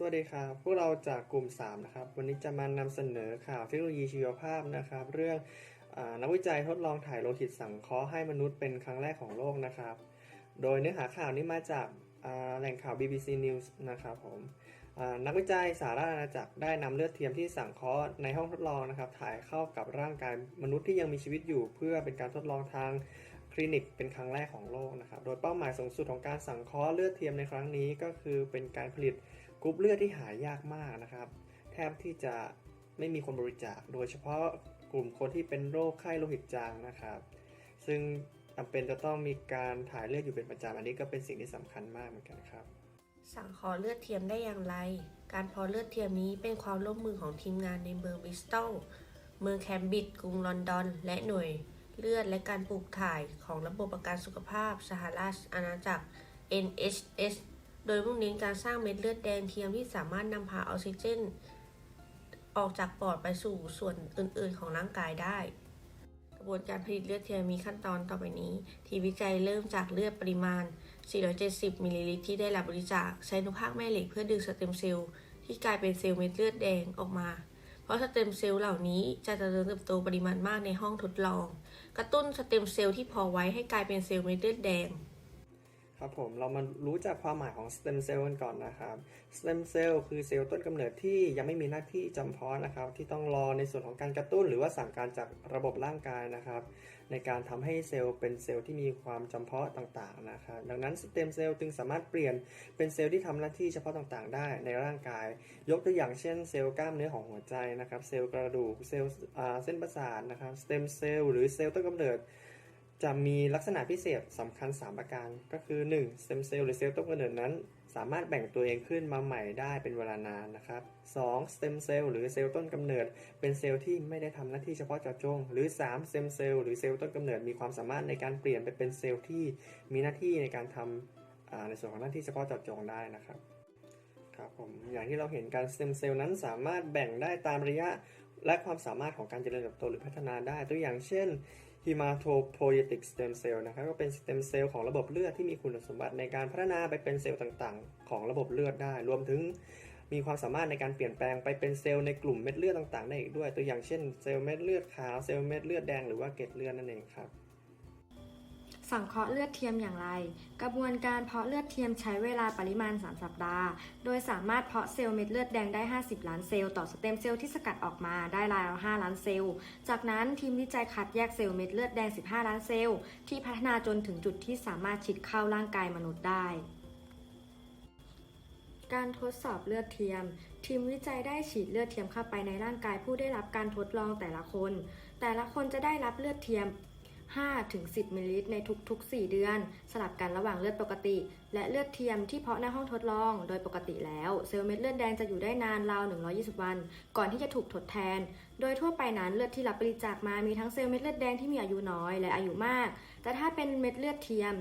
สวัสดีครับ พวกเราจากกลุ่ม 3 นะครับ วันนี้จะมานำเสนอข่าวเทคโนโลยีชีวภาพนะครับ เรื่องอนักวิจัยทดลองถ่ายโลหิตสังเคราะห์ให้มนุษย์เป็นครั้งแรกของโลกนะครับ โดยเนื้อหาข่าวนี้มาจากแหล่งข่าว BBC News นะครับผมนักวิจัยสาราอาณาจักรได้นำเลือดเทียมที่สังเคราะห์ในห้องทดลองนะครับ ถ่ายเข้ากับร่างกายมนุษย์ที่ยังมีชีวิตอยู่ เพื่อเป็นการทดลองทางคลินิกเป็นครั้งแรกของโลกนะครับ โดยเป้าหมายสูงสุดของการสังเคราะห์เลือดเทียมในครั้งนี้ก็คือเป็นการผลิต กรุ๊ปเลือดที่หายากมากนะครับ แทบที่จะไม่มีคนบริจาค โดยเฉพาะกลุ่มคนที่เป็นโรคไข้โลหิตจางนะครับ ซึ่งจำเป็นจะต้องมีการถ่ายเลือดอยู่เป็นประจำอันนี้ก็เป็นสิ่งที่สำคัญมากเหมือนกันครับ สั่งขอเลือดเทียมได้อย่างไร การเพอเลือดเทียมนี้เป็นความร่วมมือของทีมงานในเมืองบิสตอลเมืองแคมบิดกรุงลอนดอน และหน่วยเลือดและการปลูกถ่ายของระบบประกันสุขภาพสหราชอาณาจักร NHS โดยมุ่งเน้นการสร้างเม็ดเลือดแดงเทียมที่สามารถนำพาออกซิเจน ออกจากปอดไปสู่ส่วนอื่น ๆ ของร่างกายได้ กระบวนการผลิตเลือดเทียมมีขั้นตอนต่อไปนี้ ทีวิจัยเริ่มจากเลือดปริมาณ 470 มิลลิลิตรที่ได้รับบริจาคใช้นุภาคแม่เหล็กเพื่อดึงสเต็มเซลล์ที่กลายเป็นเซลล์เม็ดเลือดแดงออกมา เพราะสเต็มเซลล์เหล่านี้จะเจริญเติบโตปริมาณมากในห้องทดลอง กระตุ้นสเต็มเซลล์ที่พอไว้ให้กลายเป็นเซลล์เม็ดเลือดแดง ครับผมเรามารู้จักความหมายของสเต็มเซลล์กันก่อนนะครับสเต็มเซลล์คือเซลล์ต้นกำเนิดที่ยังไม่มีหน้าที่จำเพาะนะครับ ที่ต้องรอในส่วนของการกระตุ้น หรือว่าสั่งการจากระบบร่างกายนะครับ ในการทำให้เซลล์เป็นเซลล์ที่มีความจำเพาะต่างๆนะครับดังนั้นสเต็มเซลล์จึงสามารถเปลี่ยนเป็นเซลล์ที่ทำหน้าที่เฉพาะต่างๆ ได้ในร่างกาย ยกตัวอย่างเช่นเซลล์กล้ามเนื้อของหัวใจนะครับ เซลล์กระดูกเซลล์เส้นประสาทนะครับสเต็มเซลล์หรือเซลล์ต้นกำเนิด จะมีลักษณะพิเศษสำคัญ 3 ประการ ก็คือ 1. สเตมเซลล์หรือเซลล์ต้นกำเนิดนั้น สามารถแบ่งตัวเองขึ้นมาใหม่ได้เป็นเวลานานนะครับ 2. สเต็มเซลล์หรือเซลล์ต้นกำเนิด เป็นเซลล์ที่ไม่ได้ทำหน้าที่เฉพาะเจาะจง หรือ 3. สเต็มเซลล์หรือเซลล์ต้นกำเนิดมีความสามารถในการเปลี่ยนไปเป็นเซลล์ที่มีหน้าที่ในการทำในส่วนของหน้าที่เฉพาะเจาะจงได้นะครับครับผมอย่างที่เราเห็นการสเต็มเซลล์นั้นสามารถแบ่งได้ตามระยะและความสามารถของการเจริญเติบโตหรือพัฒนาได้ ตัวอย่างเช่น hematopoietic stem cell นะครับก็เป็นสเต็มเซลล์ของระบบเลือดที่มีคุณสมบัติในการพัฒนาไปเป็นเซลล์ต่างๆ ของระบบเลือดได้ รวมถึงมีความสามารถในการเปลี่ยนแปลงไปเป็นเซลล์ในกลุ่มเม็ดเลือดต่างๆ ได้อีกด้วย ตัวอย่างเช่นเซลล์เม็ดเลือดขาวเซลล์เม็ดเลือดแดงหรือว่าเกล็ดเลือดนั่นเองครับ สังเคราะห์เลือดเทียมอย่างไร กระบวนการเพาะเลือดเทียมใช้เวลาปริมาณ 3 สัปดาห์ โดยสามารถเพาะเซลล์เม็ดเลือดแดงได้ 50 ล้านเซลล์ต่อสเต็มเซลล์ที่สกัดออกมาได้ราว5ล้านเซลล์ จากนั้นทีมวิจัยคัดแยกเซลล์เม็ดเลือดแดง 15 ล้านเซลล์ ที่พัฒนาจนถึงจุดที่สามารถฉีดเข้าร่างกายมนุษย์ได้การทดสอบเลือดเทียม ทีมวิจัยได้ฉีดเลือดเทียมเข้าไปในร่างกายผู้ได้รับการทดลองแต่ละคน แต่ละคนจะได้รับเลือดเทียม 5-10 มิลลิลิตรในทุก ๆ 4 เดือน สลับกันระหว่างเลือดปกติ และเลือดเทียมที่เพาะในห้องทดลอง โดยปกติแล้วเซลล์เม็ดเลือดแดงจะอยู่ได้นานราว 120 วัน ก่อนที่จะถูกทดแทน โดยทั่วไปนั้นเลือดที่รับบริจาคมามีทั้งเซลล์เม็ดเลือดแดงที่มีอายุน้อยและอายุมาก แต่ถ้าเป็นเม็ดเลือดเทียม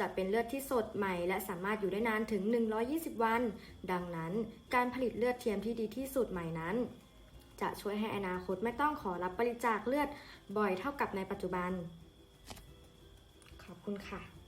จะเป็นเลือดที่สดใหม่และสามารถอยู่ได้นานถึง 120 วัน ดังนั้น การผลิตเลือดเทียมที่ดีที่สุดใหม่นั้น จะช่วยให้อนาคตไม่ต้องขอรับบริจาคเลือดบ่อยเท่ากับในปัจจุบัน ขอบคุณค่ะ